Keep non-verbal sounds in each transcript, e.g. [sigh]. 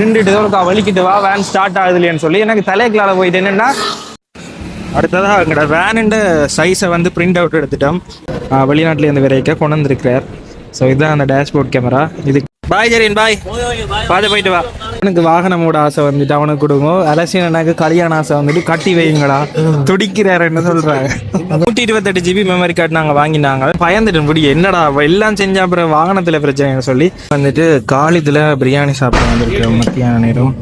நின்றுட்டு ஒரு வலிக்கிட்டு வா வேன் ஸ்டார்ட் ஆகுதுலையேன்னு சொல்லி எனக்கு தலைக்கலால போயிட்டு என்னென்னா அடுத்ததாக எங்களோட வேனுண்ட சைஸை வந்து பிரிண்ட் அவுட் எடுத்துட்டோம். வெளிநாட்டிலேருந்து வெளிநாட்டுல இருந்து கொண்டு வந்திருக்கிறார். ஸோ இதுதான் அந்த டேஷ்போர்ட் கேமரா இது பாய் ஜெரின் பாய் பார்த்து போயிட்டு வா. எனக்கு வாகனமோட ஆசை வந்துட்டு அவனுக்கு கொடுங்க. அலசியன் எனக்கு கல்யாண ஆசை வந்துட்டு கட்டி வைங்களா துடிக்கிறாருன்னு சொல்றாங்க? நூற்றி இருபத்தெட்டு ஜிபி மெமரி கார்டு நாங்கள் வாங்கினாங்க. பயந்துட்டு முடியும் என்னடா எல்லாம் செஞ்ச அப்புறம் வாகனத்தில் பிரச்சனைன்னு சொல்லி வந்துட்டு காலித்தில் பிரியாணி சாப்பிட வந்திருக்கோம் மத்தியான நேரம்.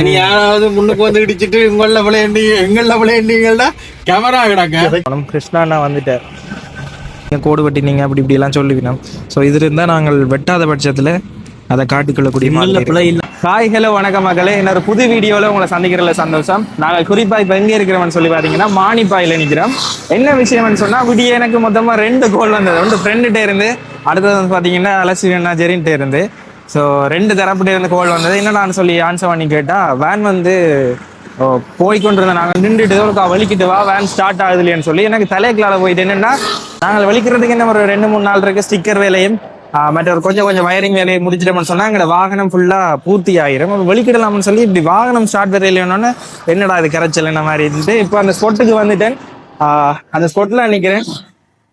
இனி யாராவது முன்னுக்கு வந்து இடிச்சிட்டு உங்கள விளையாண்டீங்க எங்கள விளையாண்டீங்கன்னா கேமரா கிடக்க. கிருஷ்ணா வந்துட்டார். நீங்க கோடு வெட்டினீங்க அப்படி இப்படி எல்லாம் சொல்லுவினோம் ஸோ இது இருந்தால் நாங்கள் வெட்டாத பட்சத்தில் அதை காட்டிக்கொள்ளக்கூடிய ஹாய் ஹலோ வணக்கம் மகளே. இன்னொரு புது வீடியோவில் உங்களை சந்திக்கிறதுல சந்தோஷம். நாங்கள் குறிப்பாக இப்போ எங்கே இருக்கிறோம்னு சொல்லி பார்த்தீங்கன்னா மானிப்பாயில் நிற்கிறோம் என்ன விஷயம்னு சொன்னால் விடிய எனக்கு மொத்தமாக ரெண்டு கோல் வந்தது. ஒன்று ஃப்ரெண்டுகிட்ட இருந்து. அடுத்தது வந்து பார்த்தீங்கன்னா அலசி அண்ணா ஜெரின்கிட்ட இருந்து. ஸோ ரெண்டு தரப்புகிட்ட இருந்து கோல் வந்தது. என்னடான்னு சொல்லி ஆன்சர் பண்ணி கேட்டால் வேன் வந்து ஓ, போய்க்கொண்டிருந்த நாங்கள் நின்றுட்டு ஒரு வலிக்கிட்டு வா வேன் ஸ்டார்ட் ஆகுதுலையேன்னு சொல்லி எனக்கு தலைக்கலால போயிட்டு என்னன்னா நாங்கள் வலிக்கிறதுக்கு என்ன ஒரு ரெண்டு மூணு நாள் இருக்கு ஸ்டிக்கர் வேலையும் மற்ற ஒரு கொஞ்சம் கொஞ்சம் வயரிங் வேலையை முடிச்சிட்டோம்னு சொன்னால் எங்களோட வாகனம் ஃபுல்லாக பூர்த்தி ஆயிரும். வெளிக்கிடலாம்னு சொல்லி இப்படி வாகனம் ஸ்டார்ட் வேலையிலன்னு என்னடா இது கரைச்சல் என்ன மாதிரி இருந்துட்டு இப்போ அந்த ஸ்பாட்டுக்கு வந்துட்டேன். அந்த ஸ்பாட்ல நிற்கிறேன்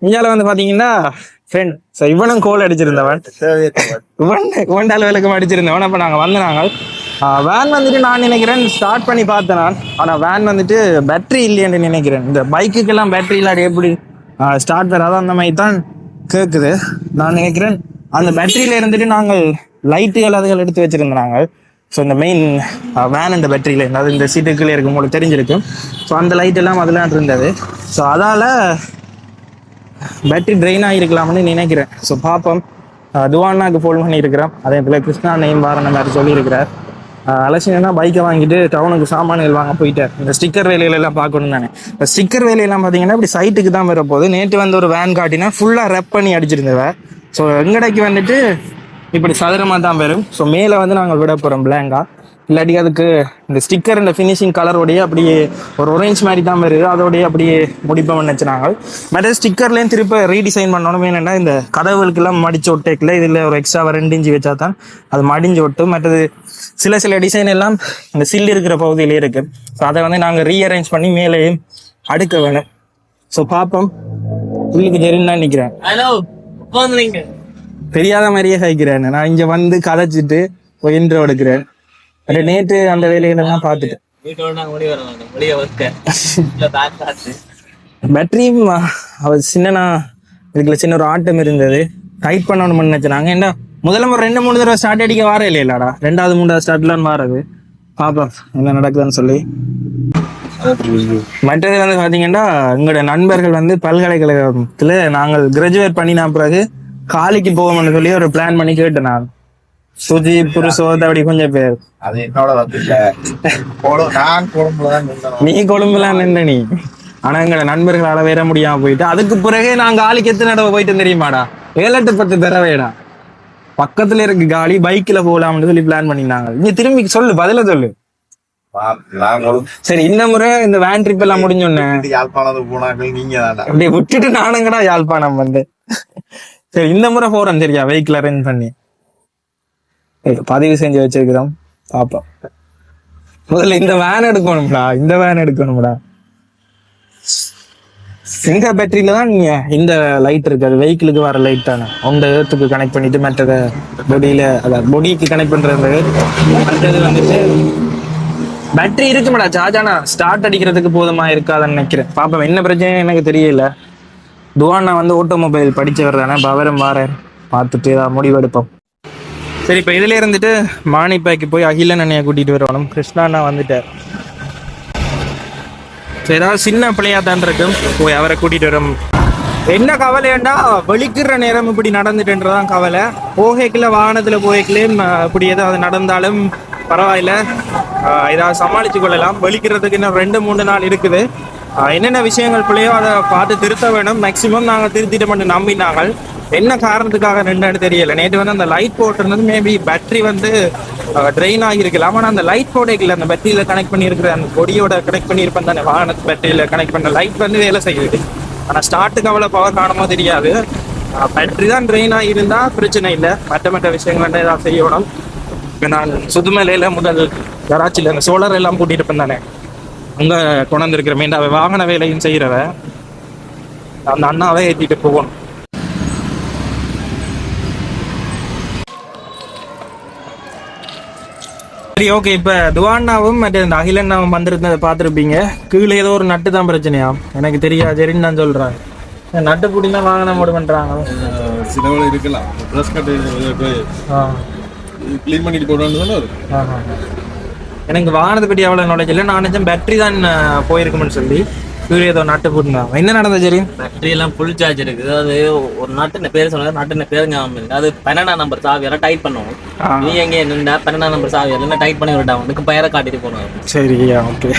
இந்தியாவில் வந்து பார்த்தீங்கன்னா ஃப்ரெண்ட் ஸோ இவனும் கோல் அடிச்சிருந்தவன். இவன் இவன்டால் விளக்கம் அடிச்சிருந்தவன். அப்போ நாங்கள் வந்து நாங்கள் வேன் வந்துட்டு நான் நினைக்கிறேன் ஸ்டார்ட் பண்ணி பார்த்தேன் நான். ஆனால் வேன் வந்துட்டு பேட்டரி இல்லைன்னு நினைக்கிறேன். இந்த பைக்குக்கெல்லாம் பேட்டரி இல்லாட்டி எப்படி? ஸ்டார்ட் வராதோ அந்த மாதிரி தான். கேட்குது நான் நினைக்கிறேன் அந்த பேட்டரியில இருந்துட்டு நாங்கள் லைட்டுகள் அதுகள் எடுத்து வச்சிருந்தோம் நாங்கள் ஸோ இந்த மெயின் வேன் இந்த பேட்டரியில அதாவது இந்த சீட்டுக்குள்ளே இருக்கும் உங்களுக்கு தெரிஞ்சிருக்கும். ஸோ அந்த லைட் எல்லாம் அதெல்லாம் இருந்தது. ஸோ அதால பேட்டரி ட்ரெயின் ஆகிருக்கலாம்னு நினைக்கிறேன். ஸோ பார்ப்போம் துவானாக்கு ஃபோன் பண்ணியிருக்கிறேன் அதே இடத்துல கிருஷ்ணா நெய்ம் வாரன மாதிரி சொல்லியிருக்கிறார். அலட்சியம்னா பைக்கை வாங்கிட்டு டவுனுக்கு சாமான்கள் வாங்க போயிட்டார் இந்த ஸ்டிக்கர் வேலையிலெல்லாம் பார்க்கணும் தானே இந்த ஸ்டிக்கர் வேலையெல்லாம் பார்த்தீங்கன்னா இப்படி சைட்டுக்கு தான் வரப்போகுது நேற்று வந்து ஒரு வேன் காட்டினா ஃபுல்லாக ரெப் பண்ணி அடிச்சிருந்தவ. ஸோ எங்கடைக்கு வந்துட்டு இப்படி சதுரமாக தான் வரும். ஸோ மேலே வந்து நாங்கள் விட போகிறோம் பிளாங்காக இல்லாட்டி அதுக்கு இந்த ஸ்டிக்கர் இந்த ஃபினிஷிங் கலரோடய அப்படியே ஒரு ஒரேஞ்ச் மாதிரி தான் வருது. அதோடய அப்படியே முடிப்போம் நினச்சினாங்க மற்ற ஸ்டிக்கர்லேயும் திருப்ப ரீடிசைன் பண்ணணும். என்னென்னா இந்த கதவுகளுக்கெல்லாம் மடிச்சு ஒட்டேக்கில். இதில் ஒரு எக்ஸ்ட்ரா ரெண்டு இன்ச்சு வச்சா தான் அது மடிஞ்சு ஒட்டு மற்றது சில சில டிசைன் எல்லாம் இந்த சில் இருக்கிற பகுதியிலே இருக்கு. ஸோ அதை வந்து நாங்கள் ரீஅரேஞ்ச் பண்ணி மேலே அடுக்க வேணும். ஸோ பார்ப்போம் உள்ளுக்கு ஜெரின்னு தான் நிற்கிறேன் ஹலோ தெரியாத மாதிரியே சைக்கிறேன் நான் இங்க வந்து கதைச்சிட்டு இன்ட்ரோ எடுக்கிறேன். நேற்று அந்த வேலைகளெல்லாம் பார்த்துட்டேன் பேட்டரியும் அவர் சின்னனா இதுக்குள்ள சின்ன ஒரு ஆட்டம் இருந்தது. டைட் பண்ணணும்னு நினைச்சாங்க ஏன்னா முதல்ல ஒரு ரெண்டு மூணு தடவை ஸ்டார்ட் அடிக்க வார இல்லையாடா ரெண்டாவது மூணாவது ஸ்டார்ட்லாம் வாரது. பாப்போம் என்ன நடக்குதுன்னு சொல்லி. மற்றது வந்து பாத்தீங்கன்னா எங்களோட நண்பர்கள் வந்து பல்கலைக்கழகத்துல நாங்கள் கிராஜுவேட் பண்ணின பிறகு காலிக்கு போவோம்னு சொல்லி ஒரு பிளான் பண்ணி கேட்டேன் நான். சுஜி புருஷோத் அப்படி கொஞ்சம் பேர். அது என்னோட வந்து நீ கொழும்புலாம் நின்ற நீ. ஆனா எங்களோட நண்பர்களால வேற முடியாம போயிட்டு அதுக்கு பிறகே நான் காலிக்கு எத்தனை தடவை போயிட்டு தெரியுமாடா? ஏழு எட்டு பத்து தடவைடா பக்கத்துல இருக்கு காலி பைக்ல போகலாம்னு சொல்லி பிளான் பண்ணிருந்தாங்க நீ திரும்பி சொல்லு பதில சொல்லு. சரி இந்த முறை இந்த வேன் ட்ரிப் எல்லாம் முடிஞ்சோன்னே யாழ்ப்பாணத்துக்கு போனாக்கள் நீங்க அப்படியே விட்டுட்டு நானுங்கடா யாழ்ப்பாணம் வந்து. சரி இந்த முறை போறோம் சரியா வெஹிக்கிள் அரேஞ்ச் பண்ணி. பதிவு செஞ்சு வச்சிருக்கிறோம். பாப்போம். முதல்ல இந்த வேன் எடுக்கணும்டா. இந்த வேன் எடுக்கணும்டா. இந்த பேட்டரியில தான் நீங்க இந்த லைட் இருக்கு. அது வெஹிக்கிளுக்கு வர லைட் தானே. உங்க இடத்துக்கு கனெக்ட் பண்ணிட்டு மற்றத பொடியில அதாவது பொடிக்கு கனெக்ட் பண்றது மற்றது வந்துட்டு பேட்டரி இருக்குமாடா. சார்ஜ் ஆனா ஸ்டார்ட் அடிக்கிறதுக்கு போதுமா இருக்காதுன்னு நினைக்கிறேன். பாப்பா என்ன பிரச்சனை எனக்கு தெரியல. துவானா வந்து ஆட்டோமொபைல் படிச்சவர் தானே. பவரம் வாரேன். பார்த்துட்டு ஏதாவது முடிவெடுப்போம். சரி இப்போ இதுல இருந்துட்டு மானிப்பாய்க்கு போய் அகிலன் அண்ணையை கூட்டிட்டு வரணும் கிருஷ்ணா அண்ணா வந்துட்டார். சரி, ஏதாவது சின்ன பிள்ளையா தான் இருக்கும் போய் அவரை கூட்டிட்டு வரும். என்ன கவலைண்டா வெளிக்கிற நேரம் இப்படி நடந்துட்டுன்றதான் கவலை. போகைக்குள்ள வாகனத்துல போகைக்குள்ளே இப்படி ஏதாவது நடந்தாலும் பரவாயில்ல. ஏதாவது சமாளிச்சு கொள்ளலாம். வெளிக்கிறதுக்கு இன்னும் ரெண்டு மூணு நாள் இருக்குது. என்னென்ன விஷயங்கள் பிள்ளையோ அதை பார்த்து திருத்த வேணும். மேக்சிமம் நாங்கள் திருத்திட்டோம்னு நம்பினாங்கள் நம்பினாங்க என்ன காரணத்துக்காக நின்றுன்னு தெரியல. நேற்று வந்து அந்த லைட் போட்டிருந்தது மேபி பேட்டரி வந்து ட்ரெயின் ஆகியிருக்கலாம் ஆனால் அந்த லைட் போடைக்கல அந்த பேட்டரியில் கனெக்ட் பண்ணியிருக்கிற அந்த கொடியோட கனெக்ட் பண்ணியிருப்பேன் தானே. வாகனத்து பேட்டரியில் கனெக்ட் பண்ண லைட் வந்து வேலை செய்யுது. ஆனால் ஸ்டார்ட்டுக்கு அவ்வளோ பவர் காணுமோ தெரியாது. பேட்டரி தான் ட்ரெயின் ஆகியிருந்தால் பிரச்சனை இல்லை. மற்ற மற்ற விஷயங்கள் வந்து ஏதாவது செய்யணும். இப்போ நான் சுதுமலையில் முதல் கராச்சியில் அந்த சோலர் எல்லாம் கூட்டிகிட்டு இருப்பேன் தானே. அங்கே கொண்டு வந்திருக்கிற மீண்டாவை வாகன வேலையும் செய்கிறவ அந்த அண்ணாவை ஏற்றிட்டு போகணும். சரி ஓகே இப்போ துவாண்ணாவும் மற்ற இந்த அகிலண்ணாவும் வந்திருந்ததை பார்த்துருப்பீங்க. கீழே ஏதோ ஒரு நட்டு தான் பிரச்சனையா? எனக்கு தெரியாது சரின்னு நான் சொல்கிறேன் நட்டு பிடினா வாகனம் மூடு பண்ணுறாங்க சிலவள இருக்கலாம் ப்ரெஸ் கட்டு ஆ. க்ளீன் பண்ணிட்டு தானே ஆஹா. எனக்கு வாகனத்தை பற்றி அவ்வளோ நாலேஜ் இல்லை. நான் நினச்சேன் பேட்டரி தான் போயிருக்குமென்னு சொல்லி. இவர் ஏதோ நட்டு போட்டுருந்தாங்க என்ன நடந்தது சரி பேட்டரி எல்லாம் ஃபுல் சார்ஜ் இருக்குது அது ஒரு நாட்டு பேர் சொன்னது நாட்டு பேர் ஞாபகம் இல்லை. அது பன்னெண்டாம் நம்பர் சாவியால டைப் பண்ணுவோம். நீ எங்க நின்றா பன்னெண்டாம் நம்பர் சாவியால டைப் பண்ணி விட்டா உனக்கு பெயரை காட்டிட்டு போனோம். சரியா ஓகே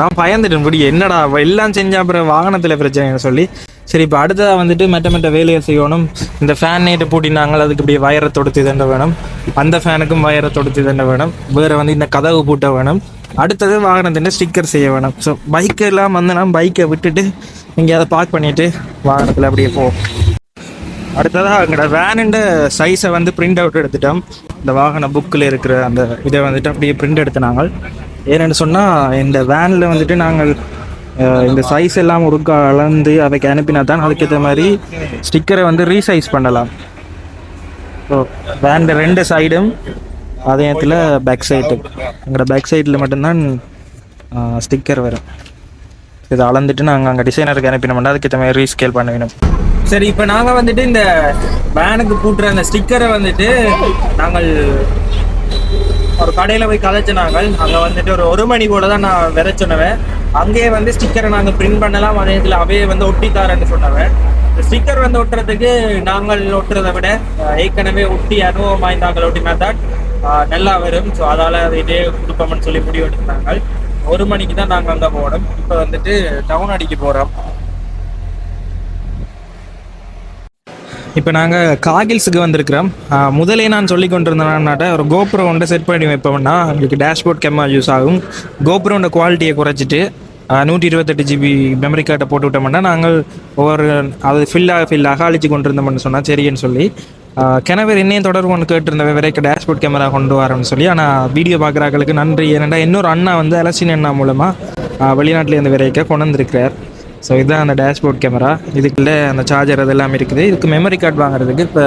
நான் பயந்துட்டேன் இப்படி என்னடா எல்லாம் செஞ்ச அப்புறம் வாகனத்தில் பிரச்சனைன்னு சொல்லி. சரி இப்போ அடுத்ததாக வந்துட்டு மெட்ட மெட்ட வேலையை செய்யணும். இந்த ஃபேன் நேட்டு பூட்டினாங்க அதுக்கு இப்படி வயரை தொடுத்து தண்ட வேணும்? அந்த ஃபேனுக்கும் வயரை தொடுத்து தண்ட வேணும்? வேறு வந்து இந்த கதவு பூட்ட வேணும். அடுத்தது வாகனத்தின் ஸ்டிக்கர் செய்ய வேணும். ஸோ பைக்கெல்லாம் வந்து நான் பைக்கை விட்டுட்டு எங்கேயாவது பார்க் பண்ணிட்டு வாகனத்தில் அப்படியே போ. அடுத்ததாக எங்களோட வேனுண்ட சைஸை வந்து பிரிண்ட் அவுட் எடுத்துட்டோம். இந்த வாகன புக்கில் இருக்கிற அந்த இதை வந்துட்டு அப்படியே பிரிண்ட் எடுத்துனாங்க. ஏன்னு சொன்னால் இந்த வேனில் வந்துட்டு நாங்கள் இந்த சைஸ் எல்லாம் ஒருக்கா அளந்து அதைக்கு அனுப்பினா தான் அதுக்கேற்ற மாதிரி ஸ்டிக்கரை வந்து ரீசைஸ் பண்ணலாம். ஸோ வேனில் ரெண்டு சைடும் அதே நேரத்தில் பேக் சைடு எங்களோட பேக் சைடில் மட்டும்தான் ஸ்டிக்கர் வரும் இதை அளந்துட்டு நாங்கள் அங்கே டிசைனருக்கு அனுப்பினோம்னா அதுக்கேற்ற மாதிரி ரீஸ்கேல் பண்ண வேணும். சரி இப்போ நாங்கள் வந்துட்டு இந்த வேனுக்கு பூட்டுற அந்த ஸ்டிக்கரை வந்துட்டு நாங்கள் ஒரு கடையில் போய் கதைச்சு நாங்கள். அங்கே வந்துட்டு ஒரு ஒரு மணி போல தான் நான் விதை சொன்னவன். அங்கேயே வந்து ஸ்டிக்கரை நாங்கள் பிரிண்ட் பண்ணலாம். அதே இதில் அவையே வந்து ஒட்டி தாரேன்னு சொன்னவன். இந்த ஸ்டிக்கர் வந்து ஒட்டுறதுக்கு நாங்கள் ஒட்டுறதை விட ஏற்கனவே ஒட்டி அனுபவம் வாய்ந்தாங்கள் ஒட்டினா தான் அஹ், நல்லா வரும். ஸோ அதால் அதை இதே கொடுப்போம்னு சொல்லி முடிவு எடுத்தாங்க ஒரு மணிக்கு தான் நாங்கள் அங்கே போனோம் இப்போ வந்துட்டு டவுன் அடிக்க போகிறோம் இப்போ நாங்கள் காகில்ஸுக்கு வந்திருக்கிறோம். முதலே நான் சொல்லி கொண்டிருந்தேன்னாட்ட ஒரு கோப்ரோ ஒன்றை செட் பண்ணி வைப்போம்னா உங்களுக்கு டேஷ்போர்ட் கேமரா யூஸ் ஆகும். கோபுரோட குவாலிட்டியை குறைச்சிட்டு நூற்றி இருபத்தெட்டு ஜிபி மெமரி கார்டை போட்டு விட்டோம்னா நாங்கள் ஒவ்வொரு அது ஃபில்லாக ஃபில்லாக அழிச்சு கொண்டிருந்தோம்னு சொன்னால் சரின்னு சொல்லி. கிணவர் என்னையும் தொடர்பு ஒன்று கேட்டிருந்த வரைக்கும் டேஷ்போர்ட் கேமரா கொண்டு வரேன்னு சொல்லி. ஆனால் வீடியோ பார்க்குறாங்களுக்கு நன்றி. ஏன்னா இன்னொரு அண்ணா வந்து அலசின் அண்ணா மூலமாக வெளிநாட்டிலேருந்து வரைக்கும் கொண்டு வந்திருக்கிறார் ஸோ இதுதான் அந்த டேஷ்போர்ட் கேமரா இதுக்குள்ள அந்த சார்ஜர் அதெல்லாம் இருக்குது. இதுக்கு மெமரி கார்டு வாங்குறதுக்கு இப்போ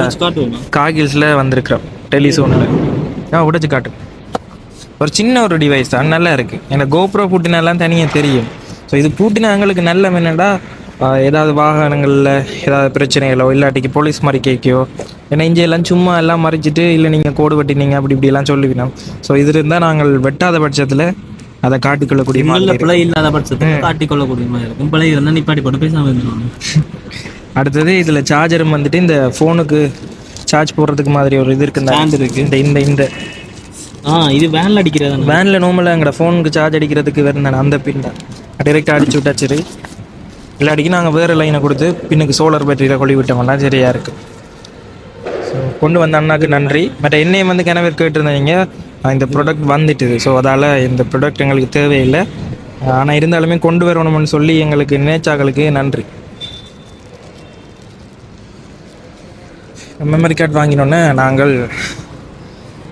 காகில்ஸில் வந்திருக்கிறோம். டெலிசோனில் ஆ உடைச்சு காட்டு ஒரு சின்ன ஒரு டிவைஸ் தான். நல்லா இருக்குது எனக்கு கோப்ரோ பூட்டினாலாம் தனியாக தெரியும். ஸோ இது பூட்டினா எங்களுக்கு நல்ல என்னடா ஏதாவது வாகனங்களில் ஏதாவது பிரச்சனைகளோ இல்லாட்டிக்கு போலீஸ் மறிக்கைக்கோ ஏன்னா இங்கே எல்லாம் சும்மா எல்லாம் மறைச்சிட்டு இல்லை நீங்கள் கோடு வெட்டினீங்க அப்படி இப்படிலாம் சொல்லுவினோம் ஸோ இது இருந்தால் நாங்கள் வெட்டாத பட்சத்தில் அதை காட்டிக்கொள்ளக்கூடிய மாதிரி. பிழை இல்லாத பட்சத்துக்கு காட்டிக் கொள்ளக்கூடிய மாதிரி இருக்கும். பிழை இருந்தால் நிப்பாட்டி போட்டு பேசாம இருந்துருவாங்க. அடுத்தது இதில் சார்ஜரும் வந்துட்டு இந்த ஃபோனுக்கு சார்ஜ் போடுறதுக்கு மாதிரி ஒரு இது இருக்கு. இந்த இந்த இந்த. ஆ இது வேன்ல அடிக்கிறது வேனில் நார்மலாக எங்களோட ஃபோனுக்கு சார்ஜ் அடிக்கிறதுக்கு வேறு அந்த பின் தான். டைரெக்டாக அடிச்சு விட்டா சரி. இல்லாட்டிக்கு நாங்கள் வேறு லைனை கொடுத்து பின்னுக்கு சோலார் பேட்டரியில் கொழி விட்டோம்னா சரியாக இருக்குது ஸோ கொண்டு வந்த அண்ணாக்கு நன்றி. பட் என்னையும் வந்து கிணவர் கேட்டிருந்தீங்க இந்த ப்ராடக்ட் வந்துட்டுது. ஸோ அதால் இந்த ப்ராடக்ட் எங்களுக்கு தேவையில்லை. ஆனால் இருந்தாலுமே கொண்டு வரணும்னு சொல்லி எங்களுக்கு நினைச்சாக்களுக்கு நன்றி. மெமரி கார்டு வாங்கினோன்னே நாங்கள்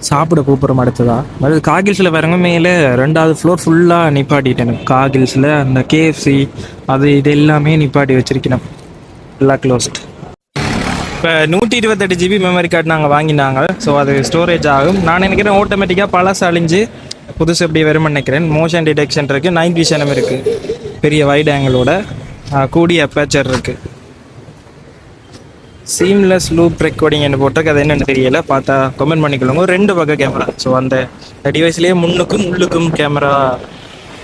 சாப்பிட கூப்பிட்றோம் அடுத்ததா? அது காகில்ஸில் வரங்க மேலே ரெண்டாவது ஃப்ளோர் ஃபுல்லாக நிப்பாட்டிட்டேன். காகில்ஸில் அந்த கேஎஃப்சி அது இது எல்லாமே நிப்பாட்டி வச்சிருக்கணும். எல்லாம் க்ளோஸ்ட் இப்போ நூற்றி இருபத்தெட்டு ஜிபி மெமரி கார்டு நாங்கள் வாங்கினாங்க. ஸோ அது ஸ்டோரேஜ் ஆகும். நான் நினைக்கிறேன் ஆட்டோமேட்டிக்காக பழசு அழிஞ்சு புதுசு எப்படி வரும்னு நினைக்கிறேன். மோஷன் டிடெக்ஷன் இருக்குது நைட் விஷனும் இருக்குது பெரிய வைட் ஆங்கிளோட கூடிய அப்பேச்சர் இருக்குது சீம்லெஸ் லூப் ரெக்கார்டிங் என்ன போட்டிருக்கு. அது என்னன்னு தெரியல. பார்த்தா கமெண்ட் பண்ணிக்கொள்ளுங்க. ரெண்டு பக்கம் கேமரா ஸோ அந்த டிவைஸ்லேயே முன்னுக்கும் உள்ளுக்கும் கேமரா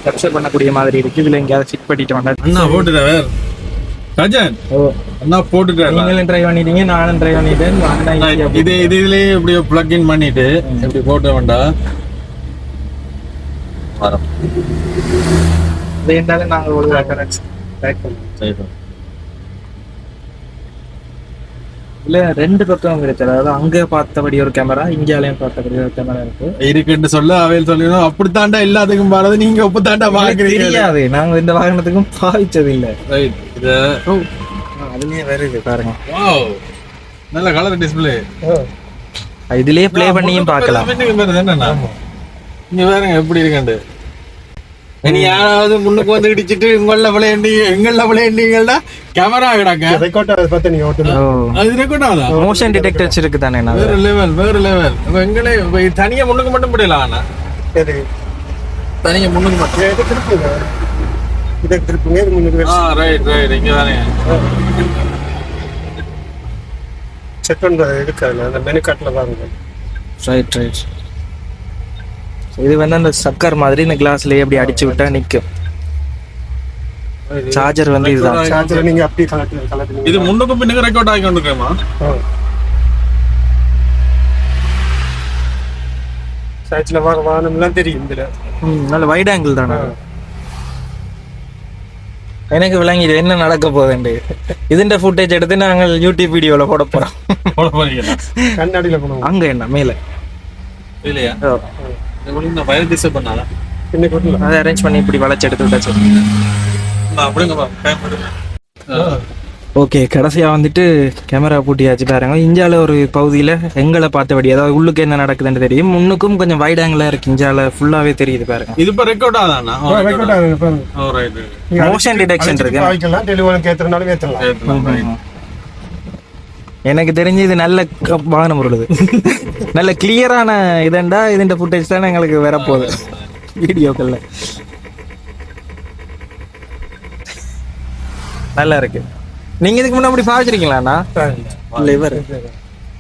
கேப்சர் பண்ணக்கூடிய மாதிரி இருக்கு. இதில் எங்கேயாவது ஃபிட் பண்ணிட்டு வந்தா அண்ணா போட்டுட்டார் ராஜன் ஓ. அண்ணா போட்டுட்டார் நீங்களும் ட்ரை பண்ணிட்டீங்க நானும் ட்ரை பண்ணிட்டேன். இது இது இதுலயே இப்படி பிளக் இன் பண்ணிட்டு இப்படி போட்ட வேண்டாம் வரோம் இது இருந்தாலும் நாங்கள் ஒரு ரெஃபரன்ஸ் பேக் பண்ணுவோம் சரி இல்லை ரெண்டு பக்கம் இருக்கு. அதாவது அங்கே பார்த்தபடி ஒரு கேமரா இந்தியாலையும் பார்த்தபடி ஒரு கேமரா இருக்கு. இருக்குன்னு சொல்ல அவையில் சொல்லணும் அப்படித்தாண்டா எல்லாத்துக்கும் பாருது நீங்க அப்படித்தாண்டா எங்களுக்கு பாக்குறீங்க தெரியாது. நாங்கள் இந்த வாகனத்துக்கும் பாவிச்சது இல்லை அதுலயே வருது பாருங்க. நல்ல கலர் டிஸ்பிளே இதுலயே ப்ளே பண்ணியும் பார்க்கலாம். பாருங்க என்னண்ணா இங்க பாருங்க எப்படி இருக்கண்டு இனி யாராவது முன்னுக்கு வந்து இடிச்சிட்டு உங்கள விளையாண்டி எங்கள விளையாண்டீங்கன்னா கேமரா கிடக்க ரெக்கார்ட் பார்த்து நீங்க ஓட்டணும் அது ரெக்கார்ட் ஆகுதா மோஷன் டிடெக்டர்ஸ் இருக்கு தானே நான்? வேற லெவல் வேற லெவல் எங்களே தனியா முன்னுக்கு மட்டும் முடியல ஆனா சரி. தனியா முன்னுக்கு மட்டும். இதை திருப்புங்க. இதை திருப்புங்க. இது முன்னுக்கு ஆ ரைட் ரைட் இங்க தானே செக் பண்றது இருக்காது அந்த மெனு கார்ட்ல பாருங்க. ரைட் ரைட் இது வந்து அந்த சக்கர் மாதிரி இந்த கிளாஸ்லயே அப்படி அடிச்சு விட்டா நிக்கும். சார்ஜர் வந்து இதுதான். சார்ஜர் நீங்க கலட்டு இது முன்னுக்கு பின்னுக்கு ரெக்கார்ட் ஆகி கொண்டிருக்கேமா சார்ஜ்ல வர வாகனம்லாம் தெரியும் இதுல. ம், நல்ல வைட் ஆங்கிள் தானே. எனக்கு விளங்கிது என்ன நடக்க போகுதுண்டு இதுண்ட ஃபுட்டேஜ் எடுத்து நாங்கள் யூடியூப் வீடியோல போட கண்ணாடியில போனோம் அங்க என்ன மேல? இல்லையா? நான் வயர் டிஸ்டர்ப் பண்ணாதா? இன்னைக்கு விடல அதை அரேஞ்ச் பண்ணி இப்படி வளைச்சு எடுத்து விட்டாச்சு. ஓகே கடைசியா வந்துட்டு கேமரா பூட்டியாச்சு பாருங்க. இந்தியால ஒரு பகுதியில எங்களை பார்த்தபடி அதாவது உள்ளுக்கு என்ன நடக்குதுன்னு தெரியும். முன்னுக்கும் கொஞ்சம் வைட் ஆங்கிளா இருக்கு. இந்தியால ஃபுல்லாவே தெரியுது பாருங்க. இது இப்ப ரெக்கார்ட் ஆதானா ரெக்கார்ட் ஆகுது பாருங்க. ஓ ரைட் நீங்க Motion அடிச்சு- detection அடிச்சுட்டு இருக்கு. எனக்கு தெரிஞ்சு இது நல்ல வாகனம் பொருளுது நல்ல கிளியரான இதண்டா இதுண்ட ஃபுட்டேஜ் தான் எங்களுக்கு வரப்போகுது. வீடியோக்கள்ல. நல்லா இருக்கு. நீங்க இதுக்கு முன்னாடி பாவிச்சிருக்கீங்களாண்ணா இல்ல இவர்?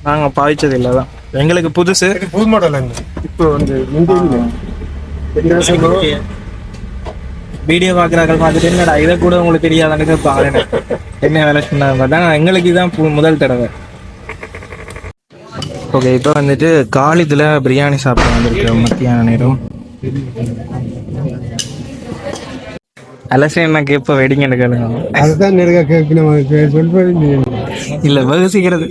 நாங்க பாவிச்சது இல்லதான் எங்களுக்கு புதுசு. புது மாடல் இப்போ வந்து முந்தி இல்லை. இந்த வருஷம் வீடியோ பாக்குறாங்க பார்த்துட்டு என்னடா இதை கூட உங்களுக்கு தெரியாதான்னு கேட்பாங்க என்ன வேலை சொன்னாங்க தான் எங்களுக்கு இதான் பு- முதல் தடவை. ஓகே இப்போ வந்துட்டு காலிதுல பிரியாணி சாப்பிட வந்திருக்கோம் மத்தியான நேரம். அலசி எனக்கு எப்போ வெடிங்கன்னு கேளுங்க. அதுதான் நிறைய கேட்கணும் சொல்றது இல்ல வெகு சீக்கிரத்து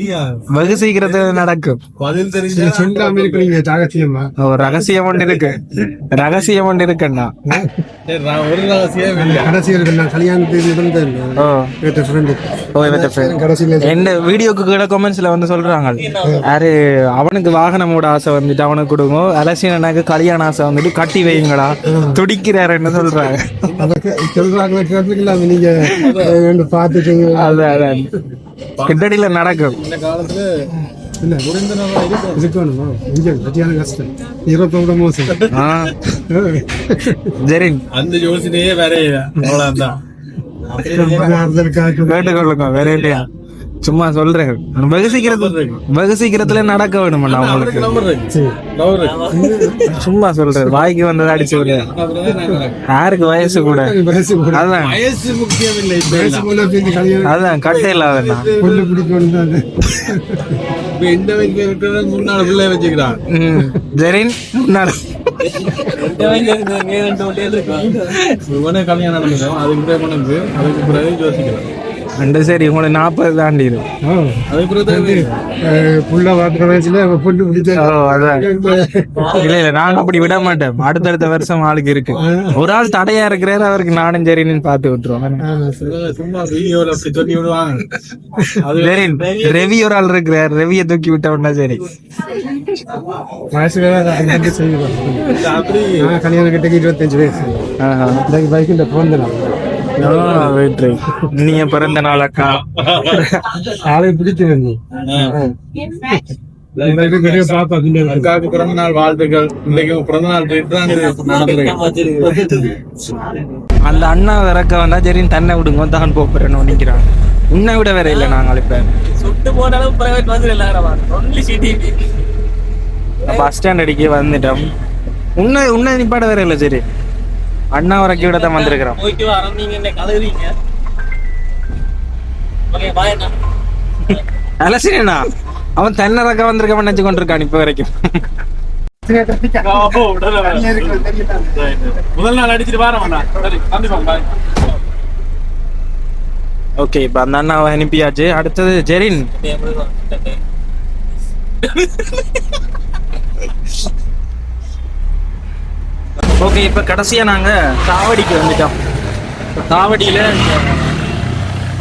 வெகு சீக்கிரத்துல நடக்கும். சொல்லாம இருக்கிறீங்க தாகத்தியமா ஒரு ரகசியம் ஒன்று இருக்கு. ரகசியம் ஒன்று இருக்குண்ணா நான் ஒரு ரகசியம் நான் கல்யாணத்துக்கு எந்த வீடியோக்கு கீழே கமெண்ட்ஸ்ல வந்து சொல்றாங்க. யாரு அவனுக்கு வாகனமோட ஆசை வந்துட்டு அவனுக்கு கொடுங்க. அலசினனாக்கு கல்யாண ஆசை வந்துட்டு கட்டி வைங்களா துடிக்கிறாருன்னு சொல்றாங்க. கிட்டடியில நடக்கும். இந்த காலத்துல இல்ல இருக்கணும் இங்க கட்டியான கஷ்டம். இருபத்தோட மோசம். ஆ. ஜெரின். அந்த யோசனையே வேற அவ்வளவுதான். ஆறுதலுக்காக கேட்டுக்கொள்ளுங்க வேற இல்லையா சும்மா சொல்றேன். வெகு சீக்கிரத்துல வெகு சீக்கிரத்துல நடக்க வேணும்ண்ணா உங்களுக்கு? சும்மா சொல்றேன். வாய்க்கு வந்ததை அடிச்சு விடு யாருக்கு வயசு கூட? அதான். அதான் கட்டை ம். ஜெரின் முன்னாடி இவனே கல்யாணம் நடந்துடும் அதுக்கு பிறகு கொண்டு அதுக்கு பிறகு யோசிக்கலாம் ரெண்டு சரி உங்களை நாற்பது தாண்டிடும் புள்ள இல்ல இல்ல நாங்க அப்படி விட மாட்டோம். அடுத்தடுத்த வருஷம் ஆளுக்கு இருக்கு. ஒரு ஆள் தடையா இருக்கிறாரு அவருக்கு நானும் சரின்னு பார்த்து விட்டுருவோம். ரவி ஒரு ஆள் இருக்கிறார். ரவியை தூக்கி விட்ட உடனே சரி. கல்யாணம் கிட்ட இருபத்தஞ்சு வயசு. ஆஹா. இந்த right. இனிய பிறந்த நாள் அக்கா ஆளை பிடிச்சு வந்து பெரிய பாப்பா பின்னாடி அக்காவுக்கு பிறந்த நாள் வாழ்த்துக்கள் இன்னைக்கு பிறந்த நாள் அந்த அண்ணா இறக்க வந்தா சரின்னு தன்னை விடுங்க தான் போறேன்னு நினைக்கிறாங்க உன்னை விட வேற இல்லை நாங்கள் இப்ப சுட்டு போன அளவு பிரைவேட் பஸ் பஸ் ஸ்டாண்ட் அடிக்க வந்துட்டோம். உன்னை உன்னை நிப்பாட வேற இல்லை சரி. அண்ணா வரைக்கும் விட தான் வந்திருக்கிறோம். நீங்க என்ன கலகுறீங்க? அலசினா அவன் தென்னை ரக்க வந்திருக்க நினைச்சு கொண்டிருக்கான் இப்ப வரைக்கும். முதல் நாள் அடிச்சிட்டு வாரம் ஓகே இப்ப அந்த அண்ணாவை அனுப்பியாச்சு. அடுத்தது ஜெரின். ஓகே இப்போ கடைசியாக நாங்கள் தாவடிக்கு வந்துட்டோம். இப்போ தாவடியில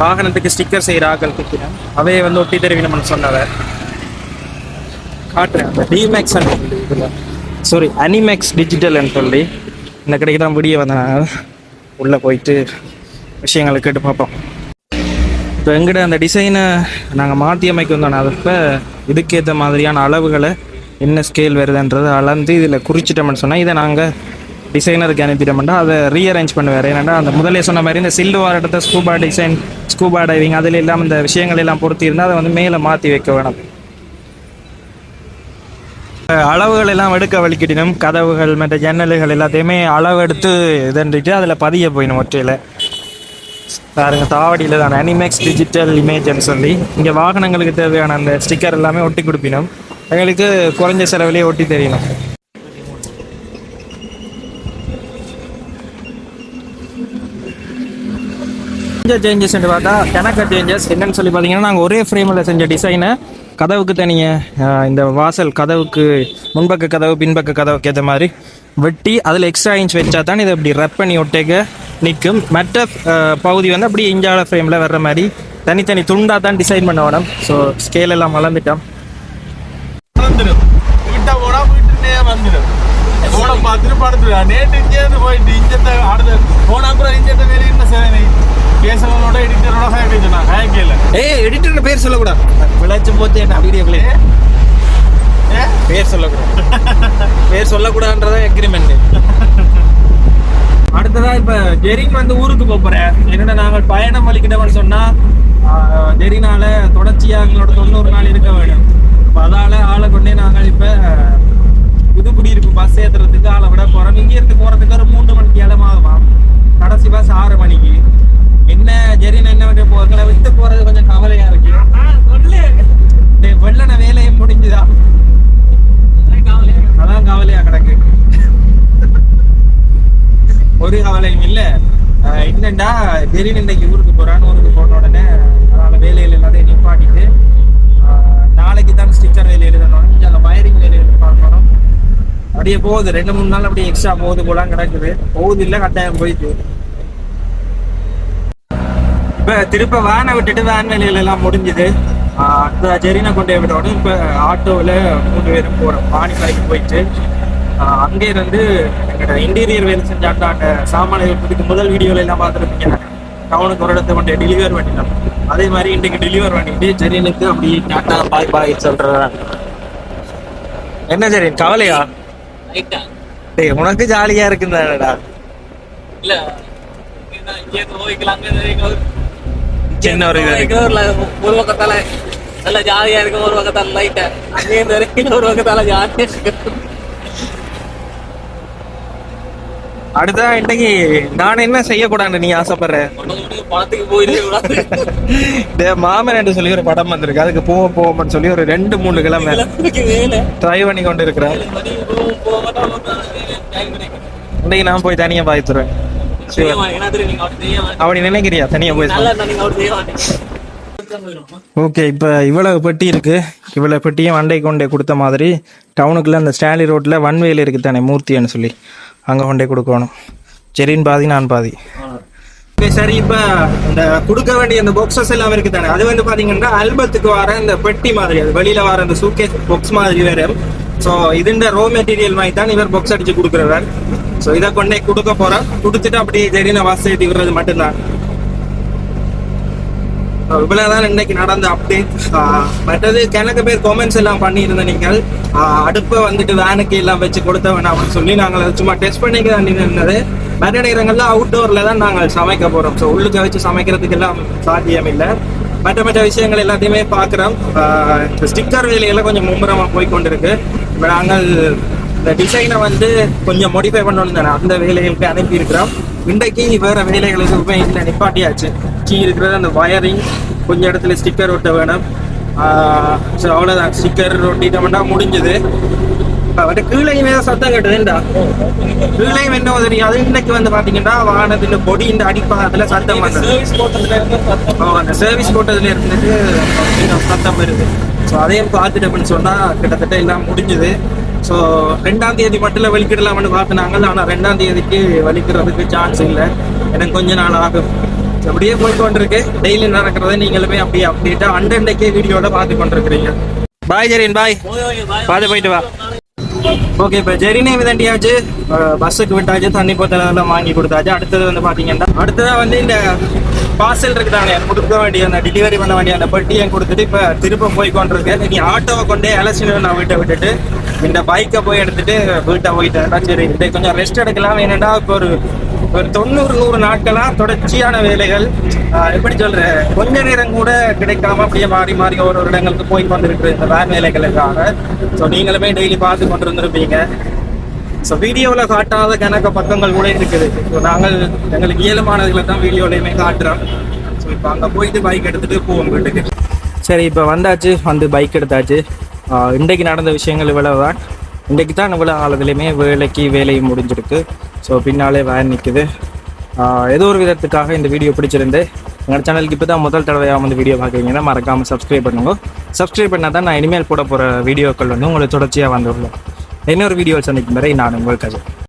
வாகனத்துக்கு ஸ்டிக்கர் செய்கிற ஆக்கள் திக்கிறேன் அவையே வந்து ஒட்டி தருவினம்னு சொன்னவ. காட்டுறேன். அந்த டிமேக்ஸ் இதில் சாரி அனிமேக்ஸ் டிஜிட்டல்னு சொல்லி. இந்த கடைக்கு தான் முடிய வந்தேன். உள்ளே போயிட்டு விஷயங்களை கேட்டு பார்ப்போம். இப்போ எங்கிட்ட அந்த டிசைனை நாங்கள் மாற்றி அமைக்க வந்தோம் அதுப்போ இதுக்கேற்ற மாதிரியான அளவுகளை என்ன ஸ்கேல் வருதுன்றதை அளந்து இதில் குறிச்சிட்டோம்னு சொன்னால் இதை நாங்கள் டிசைனருக்கு அனுப்பிட்டோம்னா அதை ரீஅரேஞ்ச் பண்ணுவார். ஏன்னா அந்த முதலே சொன்ன மாதிரி இந்த சில்வர் இடத்த ஸ்கூபா டிசைன் ஸ்கூபா டைவிங் அதில் எல்லாம் இந்த விஷயங்கள் எல்லாம் பொருத்தி இருந்தால் அதை வந்து மேலே மாற்றி வைக்க வேணும். அளவுகள் எல்லாம் எடுக்க வலிக்கிட்டினும் கதவுகள் மற்ற ஜன்னல்கள் எல்லாத்தையுமே அளவு எடுத்து இதன்றிட்டு அதில் பதிய போயிடும் ஒற்றையில். பாருங்க தாவடியில் தான். அனிமேக்ஸ் டிஜிட்டல் இமேஜ்னு சொல்லி. இங்கே வாகனங்களுக்கு தேவையான அந்த ஸ்டிக்கர் எல்லாமே ஒட்டி கொடுப்பினோம். எங்களுக்கு குறைஞ்ச செலவுலேயே ஒட்டி தெரியணும் கொஞ்சம் சேஞ்சஸ் பார்த்தா கணக்க சேஞ்சஸ் என்னன்னு சொல்லி பார்த்தீங்கன்னா நாங்கள் ஒரே ஃப்ரேமில் செஞ்ச டிசைனை கதவுக்கு தனியாக இந்த வாசல் கதவுக்கு முன்பக்க கதவு பின்பக்க கதவுக்கு ஏற்ற மாதிரி வெட்டி அதில் எக்ஸ்ட்ரா இன்ச் வச்சா தான் இதை இப்படி ரப் பண்ணி ஒட்டேக்க நிற்கும் மற்ற பகுதி வந்து அப்படியே இஞ்சால ஃப்ரேமில் வர்ற மாதிரி தனித்தனி துண்டாக தான் டிசைன் பண்ண வேணும். ஸோ ஸ்கேல் எல்லாம் வளர்ந்துட்டோம் வந்துடும் வீட்டை போனா வீட்டுட்டே வந்துடும் போன பார்த்துட்டு நேற்று போயிட்டு இங்கே அடுத்த போன கூட இங்கே வெளியே என்ன சேவை கேசவனோட எடிட்டரோட ஹேக்கே சொன்னா ஹேக்கேல ஏய் எடிட்டர் பேர் சொல்லக்கூடாது. விளைச்சு போச்சு என்ன வீடியோக்குள்ளே ஏ? பேர் சொல்லக்கூடாது. பேர் சொல்லக்கூடாதுன்றதான் எக்ரிமெண்ட் அடுத்ததா இப்ப ஜெரின் வந்து ஊருக்கு போறேன் என்னடா நாங்கள் பயணம் வலிக்கிட்டவன் சொன்னா ஜெரினால தொடர்ச்சியா எங்களோட தொண்ணூறு நாள் இருக்க வேண்டும். அப்ப அதால ஆளை கொண்டே நாங்கள் இப்ப புது குடியிருப்பு பஸ் ஏத்துறதுக்கு ஆளை விட போறோம். இங்க இருந்து போறதுக்கு ஒரு மூன்று மணிக்கு இடமாகுமா கடைசி பஸ் ஆறு மணிக்கு. என்ன ஜெரின் என்ன பண்ண போறதுல விட்டு போறது கொஞ்சம் கவலையா இருக்கு. வெள்ளன வேலையும் முடிஞ்சுதா? அதான் கவலையா கிடக்கு. ஒரு கவலையும் இல்ல. என்னண்டா திடீர்னு இன்னைக்கு ஊருக்கு போறான்னு ஊருக்கு போன உடனே அதனால வேலையில் எல்லாத்தையும் நிப்பாட்டிட்டு நாளைக்கு தான் ஸ்டிக்கர் வேலை எழுதணும். அந்த வயரிங் வேலை எழுதி பார்க்கணும். அப்படியே போகுது. ரெண்டு மூணு நாள் அப்படியே எக்ஸ்ட்ரா போகுது போலாம் கிடக்குது. போகுது இல்ல கட்டாயம் போயிட்டு. இப்ப திருப்ப வேனை விட்டுட்டு வேன் வேலைகள் எல்லாம் முடிஞ்சுது. அந்த ஜெரினை கொண்டு போய் விடணும் இப்ப ஆட்டோவில் மூணு பேரும் போறோம் பானிமலைக்கு போயிட்டு அங்கே இருந்து எங்களோட இன்டீரியர் வேலை செஞ்ச அந்த அந்த இதுக்கு முதல் வீடியோல எல்லாம் பார்த்துருப்பீங்க. டவுனுக்கு ஒரு இடத்த கொண்டு டெலிவர் பண்ணிட்டோம். அதே மாதிரி இன்றைக்கு டெலிவர் பண்ணிட்டு ஜெரியனுக்கு அப்படி டாட்டா பாய் பாய் சொல்றேன் என்ன ஜெரியன் கவலையா? டேய் உனக்கு ஜாலியா இருக்குந்தாடா இல்ல இங்கே இருந்து சின்ன ஒரு இது ஒரு பக்கத்தால நல்ல ஜாலியா இருக்கும் ஒரு பக்கத்தால லைட்டா அங்கே இருந்து வரைக்கும் ஒரு பக்கத்தால ஜாலியா இருக்கு அடுத்தா இன்னைக்கு நான் என்ன செய்யக்கூடாது நீ ஆசைப்படுற? படத்துக்கு போயிட்டு [laughs] மாமன் என்று சொல்லி ஒரு படம் வந்திருக்கு. அதுக்கு போவோம் போவோம்னு சொல்லி ஒரு ரெண்டு மூணு கிழமை ட்ரை பண்ணி கொண்டு இருக்கிறேன். போக இன்னைக்கு நான் போய் தனியா பாய்த்துறேன். அப்படி நினைக்கிறியா? தனியா போய் ஓகே இப்போ இவ்வளவு பெட்டி இருக்கு. இவ்வளவு பெட்டியும் அண்டை கொண்டே கொடுத்த மாதிரி டவுனுக்குள்ள அந்த ஸ்டாலி ரோட்ல ஒன் வேல இருக்கு தானே மூர்த்தின்னு சொல்லி. அங்க கொண்டே கொடுக்கணும். செரின் பாதி நான் பாதி. சரி இப்போ இந்த கொடுக்க வேண்டிய அந்த பாக்ஸஸ் எல்லாம் இருக்கு தானே. அது வந்து பாத்தீங்கன்னா ஆல்பத்துக்கு வர இந்த பெட்டி மாதிரி அது வெளியில வர அந்த சூக்கேஸ் பாக்ஸ் மாதிரி வேற. ஸோ இதுன்ற ரோ மெட்டீரியல் மாதிரி தான் இவர் பாக்ஸ் அடிச்சு கொடுக்குறவர் ஸோ இதை கொண்டே கொடுக்க போறோம். கொடுத்துட்டு அப்படியே ஜெரினை வாசி ஏற்றி விடுறது மட்டும்தான். இவ்வளவுதான் இன்னைக்கு நடந்த அப்டேட் மற்றது கிணக்கு பேர் காமெண்ட்ஸ் எல்லாம் பண்ணியிருந்த நீங்கள் அடுப்பை வந்துட்டு வேனுக்கு எல்லாம் வச்சு கொடுத்த வேணாம்னு சொல்லி நாங்கள் சும்மா டெஸ்ட் பண்ணிக்க தான் இருந்தது. மற்ற நேரங்கள்ல அவுட்டோர்ல தான் நாங்கள் சமைக்க போறோம். ஸோ உள்ளுக்க வச்சு சமைக்கிறதுக்கு எல்லாம் சாத்தியம் இல்லை. மற்ற மற்ற விஷயங்கள் எல்லாத்தையுமே பார்க்குறோம். ஸ்டிக்கர் வேலையெல்லாம் கொஞ்சம் மும்முரமாக போய் கொண்டிருக்கு. இப்போ நாங்கள் இந்த டிசைனை வந்து கொஞ்சம் modify பண்ணணும் தானே அந்த வேலைகளுக்கு அனுப்பி இருக்கிறோம் இன்றைக்கு வேற வேலைகள் எதுவுமே இல்லை நிப்பாட்டியாச்சு. கீ இருக்கிறது அந்த வயரிங் கொஞ்சம் இடத்துல ஸ்டிக்கர் ஒட்ட வேணும். ஸோ அவ்வளோதான் ஸ்டிக்கர் ஒட்டிட்டோம்னா முடிஞ்சது. அவட்ட கீழையும் சத்தம் கேட்டதுண்டா கீழையும் என்ன தெரியாது இன்னைக்கு வந்து பாத்தீங்கன்னா வாகனத்துல பொடி இந்த அடிப்பாகத்துல சத்தம் அந்த சர்வீஸ் போட்டதுல இருந்துட்டு சத்தம் வருது. ஸோ அதையும் பார்த்துட்டு அப்படின்னு சொன்னா கிட்டத்தட்ட எல்லாம் முடிஞ்சுது. ஸோ ரெண்டாம் தேதி மட்டும் வலிக்கிடலாம்னு பார்த்துனாங்க ஆனால் ரெண்டாம் தேதிக்கு வலிக்கிறதுக்கு சான்ஸ் இல்லை. எனக்கு கொஞ்ச நாள் ஆகும். அப்படியே போய் கொண்டிருக்கு. டெய்லி நடக்கிறத நீங்களுமே அப்படியே அப்டேட்டா அண்டன்டைக்கே வீடியோட பார்த்து கொண்டிருக்கிறீங்க. பாய் ஜெரின் பாய் பார்த்து போயிட்டு வா. ஓகே இப்போ ஜெரினே விதண்டியாச்சு. பஸ்ஸுக்கு விட்டாச்சு தண்ணி போத்தல எல்லாம் வாங்கி கொடுத்தாச்சு. அடுத்தது வந்து பார்த்தீங்கன்னா அடுத்ததாக வந்து இந்த பார்சல் இருக்குதாங்க கொடுக்க வேண்டிய அந்த டெலிவரி பண்ண வேண்டிய அந்த பெட்டியை கொடுத்துட்டு இப்போ திரும்ப போய் கொண்டிருக்கு. நீ ஆட்டோவை கொண்டே அலசினு நான் வீட்டை விட்டுட்டு இந்த பைக்கை போய் எடுத்துட்டு வீட்டை போயிட்டேன். சரி இதை கொஞ்சம் ரெஸ்ட் எடுக்கலாம். ஏன்னா இப்போ ஒரு ஒரு தொண்ணூறு நூறு நாட்களாக தொடர்ச்சியான வேலைகள். எப்படி சொல்ற? கொஞ்ச நேரம் கூட கிடைக்காம அப்படியே மாறி மாறி ஒரு ஒரு இடங்களுக்கு போய் கொண்டிருக்கு இந்த வேன் வேலைகளுக்காக. ஸோ நீங்களுமே டெய்லி பார்த்து கொண்டு இருந்திருப்பீங்க ஸோ வீடியோவில் காட்டாத கணக்க பக்கங்கள் கூட இருக்குது. ஸோ நாங்கள் எங்களுக்கு இயலுமானதுகளை தான் வீடியோலையுமே காட்டுறோம். ஸோ இப்போ அங்கே போயிட்டு பைக் எடுத்துகிட்டு போவோம் வீட்டுக்கு. சரி இப்போ வந்தாச்சு. வந்து பைக் எடுத்தாச்சு. இன்றைக்கு நடந்த விஷயங்கள் இவ்வளவு தான் இன்றைக்கு தான் இவ்வளோ காலத்துலையுமே வேலைக்கு வேலையும் முடிஞ்சிருக்கு. ஸோ பின்னாலே வேன் நிற்குது ஏதோ ஒரு விதத்துக்காக இந்த வீடியோ பிடிச்சிருந்து எங்கள் சேனலுக்கு இப்போ தான் முதல் தடவையாக வந்து வீடியோ பார்க்குறீங்கன்னா மறக்காமல் சப்ஸ்கிரைப் பண்ணுங்க. சப்ஸ்கிரைப் பண்ணால் தான் நான் இனிமேல் போட போகிற வீடியோக்கள் வந்து உங்களுக்கு தொடர்ச்சியாக வந்துள்ளோம் இன்னொரு வீடியோ சந்திக்கும் வரை நான் உங்கள் கஜன்